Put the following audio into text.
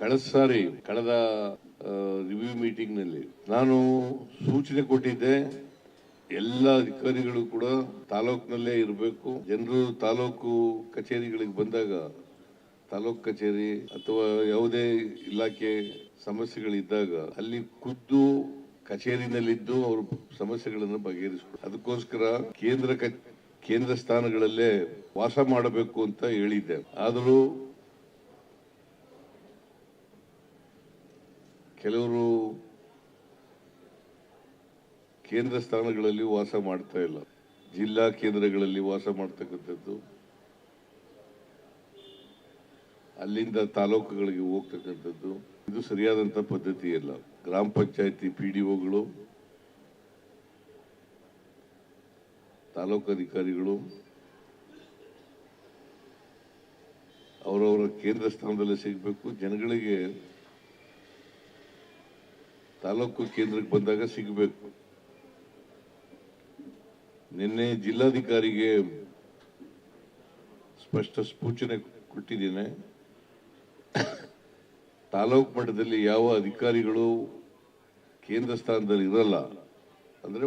ಕಳೆದ ಸಾರಿ, ಕಳೆದ ರಿವ್ಯೂ ಮೀಟಿಂಗ್ನಲ್ಲಿ ನಾನು ಸೂಚನೆ ಕೊಟ್ಟಿದ್ದೆ, ಎಲ್ಲ ಅಧಿಕಾರಿಗಳು ಕೂಡ ತಾಲೂಕಿನಲ್ಲೇ ಇರಬೇಕು. ಜನರು ತಾಲೂಕು ಕಚೇರಿಗಳಿಗೆ ಬಂದಾಗ, ತಾಲೂಕು ಕಚೇರಿ ಅಥವಾ ಯಾವುದೇ ಇಲಾಖೆ ಸಮಸ್ಯೆಗಳಿದ್ದಾಗ ಅಲ್ಲಿ ಖುದ್ದು ಕಚೇರಿನಲ್ಲಿದ್ದು ಅವರು ಸಮಸ್ಯೆಗಳನ್ನು ಬಗೆಹರಿಸಬೇಕು ಅದಕ್ಕೋಸ್ಕರ ಕೇಂದ್ರ ಕೇಂದ್ರ ಸ್ಥಾನಗಳಲ್ಲೇ ವಾಸ ಮಾಡಬೇಕು ಅಂತ ಹೇಳಿದ್ದೆ. ಆದರೂ ಕೆಲವರು ಕೇಂದ್ರ ಸ್ಥಾನಗಳಲ್ಲಿ ವಾಸ ಮಾಡ್ತಾ ಇಲ್ಲ. ಜಿಲ್ಲಾ ಕೇಂದ್ರಗಳಲ್ಲಿ ವಾಸ ಮಾಡ್ತಕ್ಕಂಥದ್ದು, ಅಲ್ಲಿಂದ ತಾಲೂಕುಗಳಿಗೆ ಹೋಗ್ತಕ್ಕಂಥದ್ದು, ಇದು ಸರಿಯಾದಂಥ ಪದ್ಧತಿ ಇಲ್ಲ ಗ್ರಾಮ ಪಂಚಾಯತಿ ಪಿ ಡಿ ಒಗಳು ತಾಲೂಕು ಅಧಿಕಾರಿಗಳು, ಅವರವರ ಕೇಂದ್ರ ಸ್ಥಾನದಲ್ಲಿ ಸಿಗಬೇಕು. ಜನಗಳಿಗೆ ತಾಲೂಕು ಕೇಂದ್ರಕ್ಕೆ ಬಂದಾಗ ಸಿಗಬೇಕು. ನಿನ್ನೆ ಜಿಲ್ಲಾಧಿಕಾರಿಗೆ ಸ್ಪಷ್ಟ ಸೂಚನೆ ಕೊಟ್ಟಿದ್ದೇನೆ. ತಾಲೂಕು ಮಟ್ಟದಲ್ಲಿ ಯಾವ ಅಧಿಕಾರಿಗಳು ಕೇಂದ್ರ ಸ್ಥಾನದಲ್ಲಿ ಇರಲ್ಲ ಅಂದ್ರೆ